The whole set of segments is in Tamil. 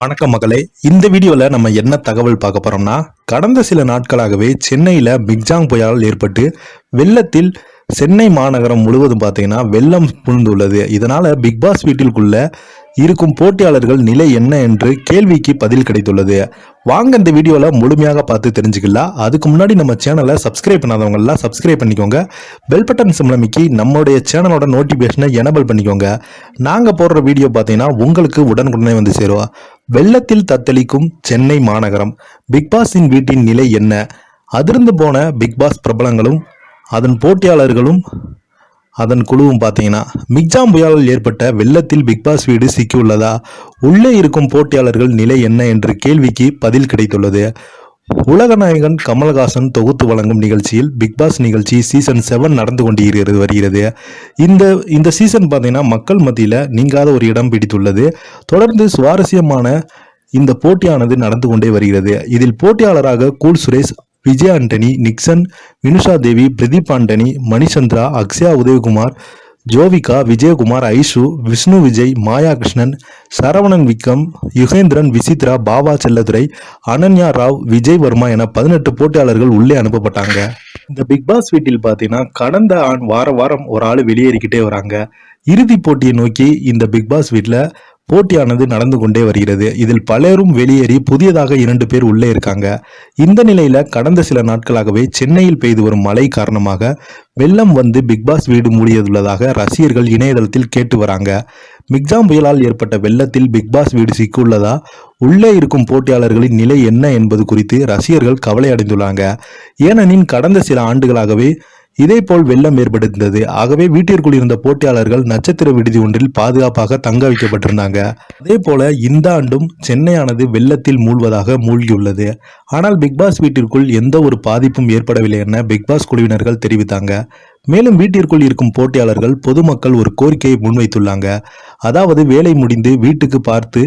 வணக்கம் மகளே. இந்த வீடியோவில் நம்ம என்ன தகவல் பார்க்க போறோம்னா கடந்த சில நாட்களாகவே சென்னையில் பிக்ஜாங் புயலால் ஏற்பட்டு வெள்ளத்தில் சென்னை மாநகரம் முழுவதும் பார்த்தீங்கன்னா வெள்ளம் புழுந்துள்ளது இதனால பிக் பாஸ் வீட்டிற்குள்ள இருக்கும் போட்டியாளர்கள் நிலை என்ன என்று கேள்விக்கு பதில் கிடைத்துள்ளது. வாங்க இந்த வீடியோவில் முழுமையாக பார்த்து தெரிஞ்சுக்கலாம். அதுக்கு முன்னாடி நம்ம சேனலை சப்ஸ்கிரைப் பண்ணாதவங்கலாம் சப்ஸ்கிரைப் பண்ணிக்கோங்க. பெல் பட்டன் சிம்லமிக்கி நம்மளுடைய சேனலோட நோட்டிஃபிகேஷனை எனபிள் பண்ணிக்கோங்க. நாங்கள் போடுற வீடியோ பார்த்தீங்கன்னா உங்களுக்கு உடனுக்குடனே வந்து சேருவா வெள்ளத்தில் தத்தளிக்கும் சென்னை மாநகரம். பிக்பாஸின் வீட்டின் நிலை என்ன? அதிர்ந்து போன பிக் பாஸ் பிரபலங்களும் அதன் போட்டியாளர்களும் அதன் குழுவும் பார்த்தீங்கன்னா மிக்ஜாம் புயலால் ஏற்பட்ட வெள்ளத்தில் பிக்பாஸ் வீடு சிக்கியுள்ளதா? உள்ளே இருக்கும் போட்டியாளர்கள் நிலை என்ன என்ற கேள்விக்கு பதில் கிடைத்துள்ளது. உலகநாயகன் கமல்ஹாசன் தொகுத்து வழங்கும் நிகழ்ச்சியில் பிக் பாஸ் நிகழ்ச்சி சீசன் செவன் நடந்து கொண்டிருக்கிறது வருகிறது. இந்த இந்த சீசன் பார்த்தீங்கன்னா மக்கள் மத்தியில் நீங்காத ஒரு இடம் பிடித்துள்ளது. தொடர்ந்து சுவாரஸ்யமான இந்த போட்டியானது நடந்து கொண்டே வருகிறது. இதில் போட்டியாளராக கூல் சுரேஷ் விஜய் ஆண்டனி நிக்சன் வினுஷா தேவி பிரதீப் ஆண்டனி மணிச்சந்திரா அக்ஷயா உதயகுமார் ஜோவிகா விஜயகுமார் ஐஷு விஷ்ணு விஜய் மாயா கிருஷ்ணன் சரவணன் விக்ரம் யுகேந்திரன் விசித்ரா பாபா செல்லதுரை அனன்யா ராவ் விஜய் வர்மா என பதினெட்டு போட்டியாளர்கள் உள்ளே அனுப்பப்பட்டாங்க. இந்த பிக் பாஸ் வீட்டில் பார்த்தீங்கன்னா கடந்த ஆண் வார வாரம் ஒரு ஆள் வெளியேறிக்கிட்டே வராங்க. இறுதிப் போட்டியை நோக்கி இந்த பிக் பாஸ் வீட்டில் போட்டியானது நடந்து கொண்டே வருகிறது. இதில் பலரும் வெளியேறி புதியதாக இரண்டு பேர் உள்ளே இருக்காங்க. இந்த நிலையில கடந்த சில நாட்களாகவே சென்னையில் பெய்து வரும் மழை காரணமாக வெள்ளம் வந்து பிக்பாஸ் வீடு மூடியதுள்ளதாக ரசிகர்கள் இணையதளத்தில் கேட்டு வராங்க. மிக்ஜாம் புயலால் ஏற்பட்ட வெள்ளத்தில் பிக்பாஸ் வீடு சிக்கியுள்ளதா உள்ளே இருக்கும் போட்டியாளர்களின் நிலை என்ன என்பது குறித்து ரசிகர்கள் கவலை அடைந்துள்ளாங்க ஏனெனில் கடந்த சில ஆண்டுகளாகவே இதேபோல் வெள்ளம் ஏற்பட்டிருந்தது. ஆகவே வீட்டிற்குள் இருந்த போட்டியாளர்கள் நட்சத்திர விடுதி ஒன்றில் பாதுகாப்பாக தங்க வைக்கப்பட்டிருந்தாங்க. அதே போல இந்த ஆண்டும் சென்னையானது வெள்ளத்தில் மூழ்வதாக மூழ்கியுள்ளது. ஆனால் பிக்பாஸ் வீட்டிற்குள் எந்த ஒரு பாதிப்பும் ஏற்படவில்லை என பிக்பாஸ் குழுவினர்கள் தெரிவித்தாங்க. மேலும் வீட்டிற்குள் இருக்கும் போட்டியாளர்கள் பொதுமக்கள் ஒரு கோரிக்கையை முன்வைத்துள்ளாங்க. அதாவது வேலை முடிந்து வீட்டுக்கு பார்த்து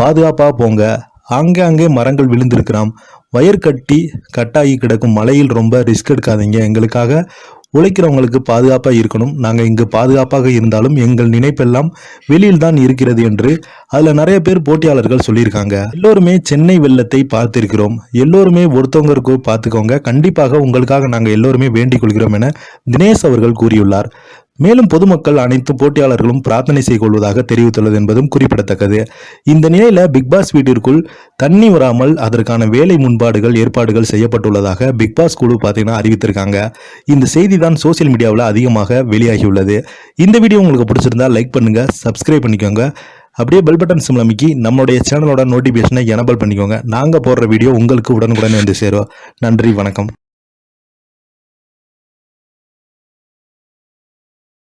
பாதுகாப்பாக போங்க. ஆங்காங்கே மரங்கள் விழுந்திருக்கிறாம். வயர் கட்டி கட்டாகி கிடக்கும் மலையில் ரொம்ப ரிஸ்க் எடுக்காதீங்க. எங்களுக்காக உழைக்கிறவங்களுக்கு பாதுகாப்பாக இருக்கணும். நாங்கள் இங்கு பாதுகாப்பாக இருந்தாலும் எங்கள் நினைப்பெல்லாம் வெளியில் தான் இருக்கிறது என்று அதில் நிறைய பேர் போட்டியாளர்கள் சொல்லியிருக்காங்க. எல்லோருமே சென்னை வெள்ளத்தை பார்த்திருக்கிறோம். எல்லோருமே ஒருத்தவங்களுக்கு பார்த்துக்கோங்க. கண்டிப்பாக உங்களுக்காக நாங்கள் எல்லோருமே வேண்டிக் கொள்கிறோம் என தினேஷ் அவர்கள் கூறியுள்ளார். மேலும் பொதுமக்கள் அனைத்து போட்டியாளர்களும் பிரார்த்தனை செய்து கொள்வதாக தெரிவித்துள்ளது என்பதும் குறிப்பிடத்தக்கது. இந்த நிலையில பிக்பாஸ் வீட்டிற்குள் தண்ணி வராமல் அதற்கான வேலை முன்பாடுகள் ஏற்பாடுகள் செய்யப்பட்டுள்ளதாக பிக்பாஸ் குழு பார்த்தீங்கன்னா அறிவித்திருக்காங்க. இந்த செய்தி தான் சோசியல் மீடியாவில் அதிகமாக வெளியாகியுள்ளது. இந்த வீடியோ உங்களுக்கு பிடிச்சிருந்தா லைக் பண்ணுங்க சப்ஸ்கிரைப் பண்ணிக்கோங்க. அப்படியே பெல் பட்டன் சிம்ல அமைக்கி நம்மளுடைய சேனலோட நோட்டிஃபிகேஷனை எனபிள் பண்ணிக்கோங்க. நாங்கள் போடுற வீடியோ உங்களுக்கு உடனுக்குடன் வந்து சேரும். நன்றி வணக்கம்.